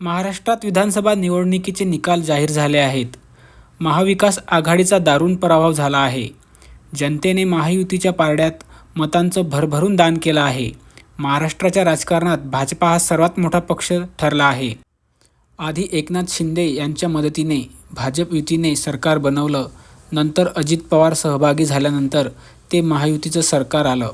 महाराष्ट्रात विधानसभा निवडणुकीचे निकाल जाहीर झाले आहेत. महाविकास आघाडीचा दारुण पराभव झाला आहे. जनतेने महायुतीच्या पारड्यात मतांचं भरभरून दान केलं आहे. महाराष्ट्राच्या राजकारणात भाजपा हा सर्वात मोठा पक्ष ठरला आहे. आधी एकनाथ शिंदे यांच्या मदतीने भाजप युतीने सरकार बनवलं. नंतर अजित पवार सहभागी झाल्यानंतर ते महायुतीचं सरकार आलं.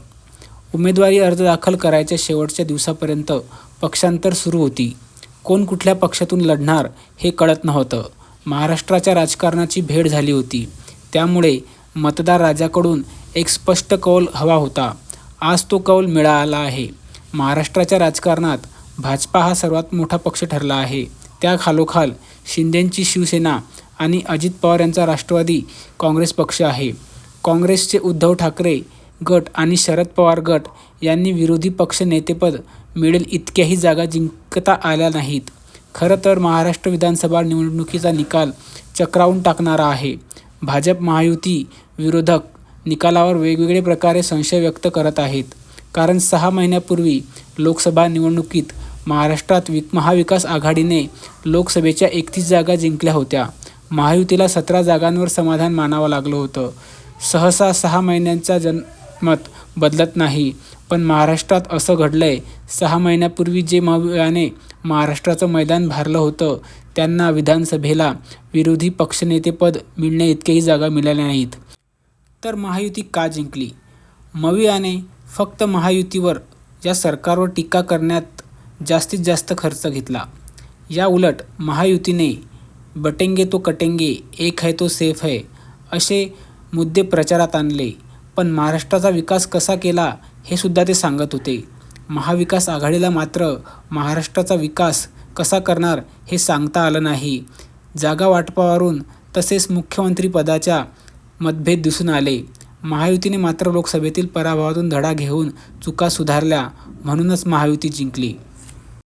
उमेदवारी अर्ज दाखल करायच्या शेवटच्या दिवसापर्यंत पक्षांतर सुरू होती. कोण कुठल्या पक्षातून लढणार हे कळत नव्हतं. महाराष्ट्राच्या राजकारणाची भेट झाली होती. त्यामुळे मतदार राजाकडून एक स्पष्ट कौल हवा होता. आज तो कौल मिळाला आहे. महाराष्ट्राच्या राजकारणात भाजपा हा सर्वात मोठा पक्ष ठरला आहे. त्याखालोखाल शिंदेंची शिवसेना आणि अजित पवार यांचा राष्ट्रवादी काँग्रेस पक्ष आहे. काँग्रेसचे उद्धव ठाकरे गट आणि शरद पवार गट यांनी विरोधी पक्षनेतेपद मिळेल इतक्याही जागा जिंकता आल्या नाहीत. खरं तर महाराष्ट्र विधानसभा निवडणुकीचा निकाल चक्रावून टाकणारा आहे. भाजप महायुती विरोधक निकालावर वेगवेगळे प्रकारे संशय व्यक्त करत आहेत. कारण सहा महिन्यापूर्वी लोकसभा निवडणुकीत महाराष्ट्रात महाविकास आघाडीने लोकसभेच्या एकतीस जागा जिंकल्या होत्या. महायुतीला सतरा जागांवर समाधान मानावं लागलं होतं. सहसा सहा महिन्यांचा जन मत बदलत नाही. पण महाराष्ट्रात असं घडलं आहे सहा महिन्यापूर्वी जे मवियाने महाराष्ट्राचं मैदान भारलं होतं त्यांना विधानसभेला विरोधी पक्षनेतेपद मिळण्याइतक्याही जागा मिळाल्या नाहीत. तर महायुती का जिंकली? मवियाने फक्त महायुतीवर, या सरकारवर टीका करण्यात जास्तीत जास्त खर्च घेतला. याउलट महायुतीने बटेंगे तो कटेंगे, एक है तो सेफ है असे मुद्दे प्रचारात आणले. पण महाराष्ट्राचा विकास कसा केला हे सुद्धा ते सांगत होते. महाविकास आघाडीला मात्र महाराष्ट्राचा विकास कसा करणार हे सांगता आलं नाही. जागा वाटपावरून तसेच मुख्यमंत्रीपदाच्या मतभेद दिसून आले. महायुतीने मात्र लोकसभेतील पराभवातून धडा घेऊन चुका सुधारल्या म्हणूनच महायुती जिंकली.